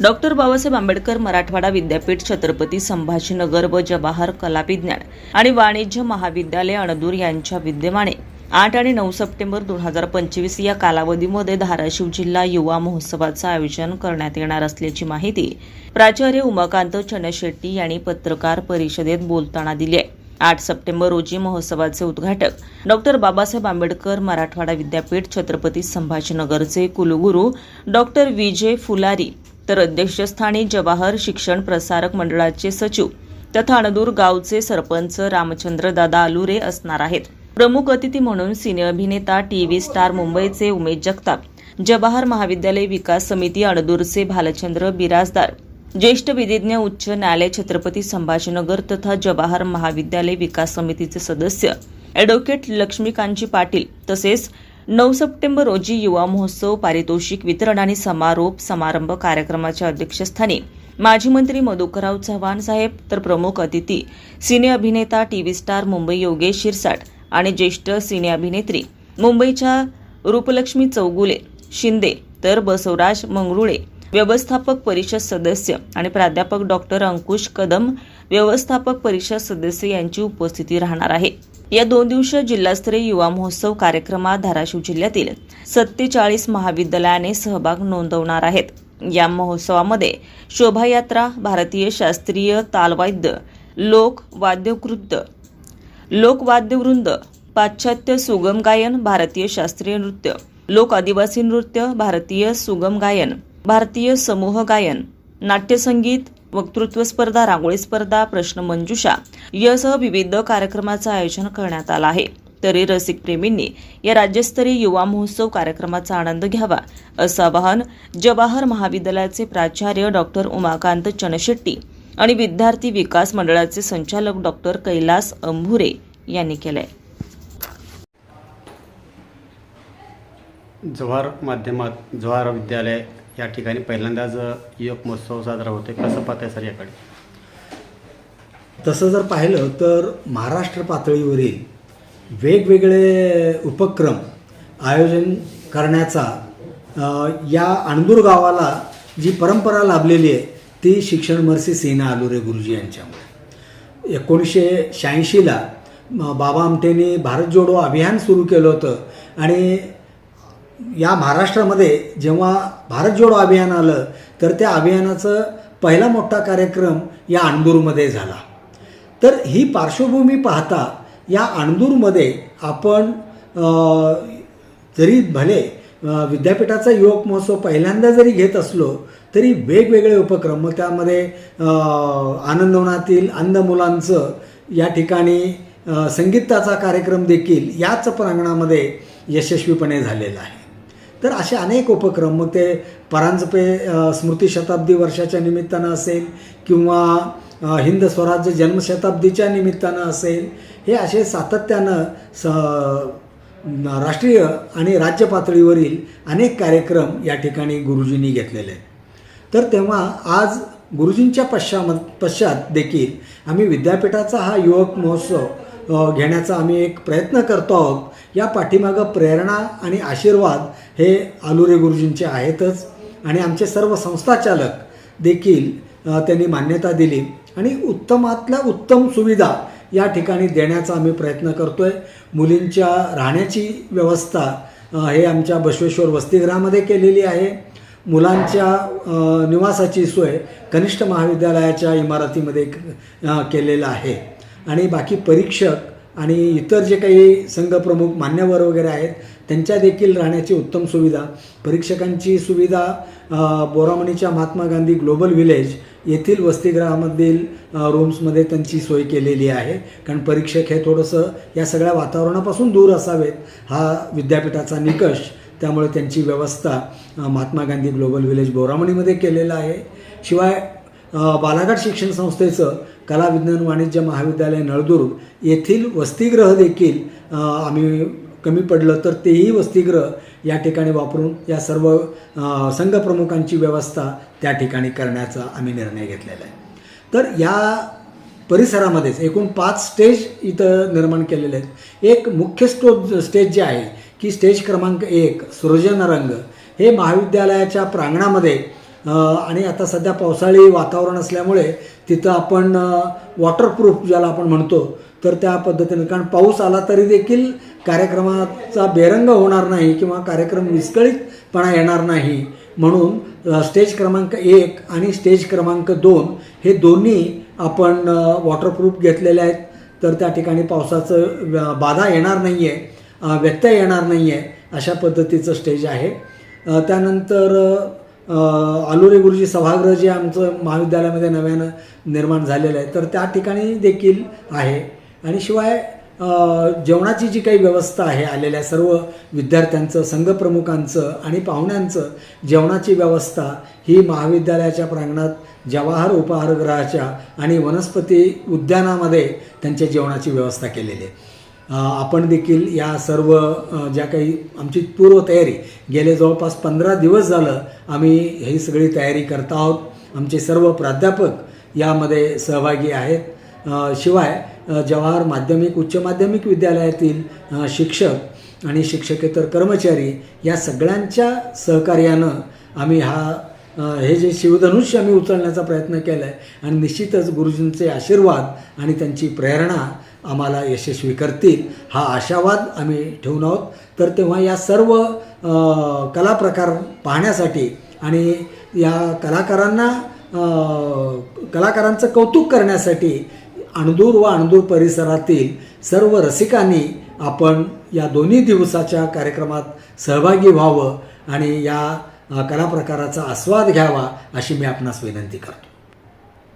Doctor Babasaheb Ambedkar Marathwada विद्यापीठ छत्रपती संभाजीनगर व जवाहर कला विज्ञान आणि वाणिज्य महाविद्यालय अणदूर यांच्या विद्यमाने आठ आणि नऊ सप्टेंबर दोन हजार पंचवीस या कालावधीमध्ये धाराशिव जिल्हा युवा महोत्सवाचं आयोजन करण्यात येणार असल्याची माहिती प्राचार्य उमाकांत चनशेट्टी यांनी पत्रकार परिषदेत बोलताना दिली आहे. आठ सप्टेंबर रोजी महोत्सवाचे उद्घाटक डॉक्टर बाबासाहेब आंबेडकर मराठवाडा विद्यापीठ छत्रपती संभाजीनगरचे कुलगुरू डॉक्टर विजय फुलारी तर अध्यक्षस्थानी जवाहर शिक्षण प्रसारक मंडळाचे सचिव तथा अणदूर गावचे सरपंच रामचंद्र दादा आलुरे असणार आहेत. प्रमुख अतिथी म्हणून सिने अभिनेता टी व्ही स्टार मुंबईचे उमेश जगताप जवाहर महाविद्यालय विकास समिती अणदूरचे भालचंद्र बिराजदार ज्येष्ठ विधिज्ञ उच्च न्यायालय छत्रपती संभाजीनगर तथा जवाहर महाविद्यालय विकास समितीचे सदस्य ॲडव्होकेट लक्ष्मीकांतजी पाटील तसेच नऊ सप्टेंबर रोजी युवा महोत्सव पारितोषिक वितरण आणि समारोप समारंभ कार्यक्रमाच्या अध्यक्षस्थानी. माजी मंत्री मधुकरराव चव्हाण साहेब तर प्रमुख अतिथी सिने अभिनेता टीव्ही स्टार मुंबई योगेश शिरसाट आणि ज्येष्ठ सिने अभिनेत्री मुंबईच्या रूपलक्ष्मी चौगुले शिंदे तर बसवराज मंगरुळे व्यवस्थापक परिषद सदस्य आणि प्राध्यापक डॉक्टर अंकुश कदम व्यवस्थापक परिषद सदस्य यांची उपस्थिती राहणार आहे. या दोन दिवसीय जिल्हास्तरीय युवा महोत्सव कार्यक्रमात धाराशिव जिल्ह्यातील सत्तेचाळीस महाविद्यालयाने सहभाग नोंदवणार आहेत. या महोत्सवामध्ये शोभायात्रा भारतीय शास्त्रीय तालवाद्य लोक वाद्यकृत लोकवाद्यवृंद पाश्चात्य सुगम गायन भारतीय शास्त्रीय नृत्य लोक आदिवासी नृत्य भारतीय सुगम गायन भारतीय समूह गायन नाट्यसंगीत वक्तृत्व स्पर्धा रांगोळी स्पर्धा प्रश्नमंजुषा यासह विविध कार्यक्रमाचं आयोजन करण्यात आलं आहे. तरी रसिक प्रेमींनी या राज्यस्तरीय युवा महोत्सव कार्यक्रमाचा आनंद घ्यावा असं आवाहन जवाहर महाविद्यालयाचे प्राचार्य डॉक्टर उमाकांत चनशेट्टी आणि विद्यार्थी विकास मंडळाचे संचालक डॉक्टर कैलास अंभुरे यांनी केलंय. जव्हार माध्यमात जव्हार विद्यालय या ठिकाणी पहिल्यांदाच युवक महोत्सव साजरा होते कसं पाहताय सर याकडे? तसं जर पाहिलं तर महाराष्ट्र पातळीवरील वेगवेगळे उपक्रम आयोजन करण्याचा या अणदूर गावाला जी परंपरा लाभलेली आहे ती शिक्षण मर्सी सेना आलुरे गुरुजी यांच्यामुळे. एकोणीसशे शहाऐंशीला बाबा आमटेने भारत जोडो अभियान सुरू केलं होतं आणि या महाराष्ट्रामध्ये जेव्हा भारत जोडो अभियान आलं तर त्या अभियानाचं पहिला मोठा कार्यक्रम या अणदूरमध्ये झाला. तर ही पार्श्वभूमी पाहता या अणदूरमध्ये आपण जरी भले विद्यापीठाचा युवक महोत्सव पहिल्यांदा जरी घेत असलो तरी वेगवेगळे उपक्रम मग त्यामध्ये आनंदवनातील अंध मुलांचं या ठिकाणी संगीताचा कार्यक्रम देखील याच प्रांगणामध्ये यशस्वीपणे झालेला आहे. तर असे अनेक उपक्रम मग ते परांजपे स्मृती शताब्दी वर्षाच्या निमित्तानं असेल किंवा हिंद स्वराज्य जन्मशताब्दीच्या निमित्तानं असेल हे असे सातत्यानं स राष्ट्रीय आणि राज्य पातळीवरील अनेक कार्यक्रम या ठिकाणी गुरुजींनी घेतलेले आहेत. तर तेव्हा आज गुरुजींच्या पश्चाम पश्चात देखील आम्ही विद्यापीठाचा हा युवक महोत्सव घेण्याचा आम्ही एक प्रयत्न करतो आहोत. या पाठीमागं प्रेरणा आणि आशीर्वाद हे आलुरे गुरुजींचे आहेतच. आणि आमचे सर्व संस्थाचालक देखील त्यांनी मान्यता दिली. आणि उत्तमातल्या उत्तम सुविधा या ठिकाणी देण्याचा आम्ही प्रयत्न करतो आहे मुलींच्या राहण्याची व्यवस्था हे आमच्या बसवेश्वर वसतिगृहामध्ये केलेली आहे. मुलांच्या निवासाची सोय कनिष्ठ महाविद्यालयाच्या इमारतीमध्ये केलेलं आहे. आणि बाकी परीक्षक आणि इतर जे काही संघप्रमुख मान्यवर वगैरे आहेत त्यांच्या देखील राहण्याची उत्तम सुविधा. परीक्षकांची सुविधा बोरामणीच्या महात्मा गांधी ग्लोबल विलेज येथील वसतिगृहामधील रूम्समध्ये त्यांची सोय केलेली आहे. कारण परीक्षक हे थोडंसं या सगळ्या वातावरणापासून दूर असावेत हा विद्यापीठाचा निकष. त्यामुळे त्यांची व्यवस्था महात्मा गांधी ग्लोबल विलेज बोरामणीमध्ये केलेलं आहे. शिवाय बालाघाट शिक्षण संस्थेचं कला विज्ञान वाणिज्य महाविद्यालय नळदुर्ग येथील वसतिगृह देखील आम्ही कमी पडलं तर तेही वसतिगृह या ठिकाणी वापरून या सर्व संघप्रमुखांची व्यवस्था त्या ठिकाणी करण्याचा आम्ही निर्णय घेतलेला आहे. तर या परिसरामध्येच एकूण पाच स्टेज इथं निर्माण केलेले आहेत. एक मुख्य स्टो स्टेज जे आहे की स्टेज क्रमांक एक सृजन रंग हे महाविद्यालयाच्या प्रांगणामध्ये आणि आता सध्या पावसाळी वातावरण असल्यामुळे तिथं आपण वॉटरप्रूफ ज्याला आपण म्हणतो तर त्या पद्धतीने कारण पाऊस आला तरी देखील कार्यक्रमाचा बेरंग होणार नाही किंवा कार्यक्रम विस्कळीतपणा येणार नाही. म्हणून स्टेज क्रमांक एक आणि स्टेज क्रमांक दोन हे दोन्ही आपण वॉटरप्रूफ घेतलेले आहेत. तर त्या ठिकाणी पावसाचं बाधा येणार नाही आहे व्यत्यय येणार नाही आहे अशा पद्धतीचं स्टेज आहे. त्यानंतर आलुरे गुरुजी सभागृह जे आमचं महाविद्यालयामध्ये नव्यानं निर्माण झालेलं आहे. तर त्या ठिकाणी देखील आहे. आणि शिवाय जेवणाची जी काही व्यवस्था आहे आलेल्या सर्व विद्यार्थ्यांचं संघप्रमुखांचं आणि पाहुण्यांचं जेवणाची व्यवस्था ही महाविद्यालयाच्या प्रांगणात जवाहर उपाहारगृहाच्या आणि वनस्पती उद्यानामध्ये त्यांच्या जेवणाची व्यवस्था केलेली आहे. आपण देखील या सर्व ज्या काही आमची पूर्वतयारी गेले जवळपास पंधरा दिवस झालं आम्ही ही सगळी तयारी करत आहोत. आमचे सर्व प्राध्यापक यामध्ये सहभागी आहेत. शिवाय जवाहर माध्यमिक उच्च माध्यमिक विद्यालयातील शिक्षक आणि शिक्षकेतर कर्मचारी या सगळ्यांच्या सहकार्यानं आम्ही हा हे जे शिवधनुष्य आम्ही उचलण्याचा प्रयत्न केला आहे आणि निश्चितच गुरुजींचे आशीर्वाद आणि त्यांची प्रेरणा आम्हाला यशस्वी करतील हा आशावाद आम्ही ठेवून आहोत. तर तेव्हा या सर्व कला प्रकार पाहण्यासाठी आणि या कलाकारांना कलाकारांचं कौतुक करण्यासाठी अणदूर व अणदूर परिसरातील सर्व रसिकांनी आपण या दोन्ही दिवसाच्या कार्यक्रमात सहभागी व्हावं आणि या कला प्रकाराचा आस्वाद घ्यावा अशी मी आपणास विनंती करतो.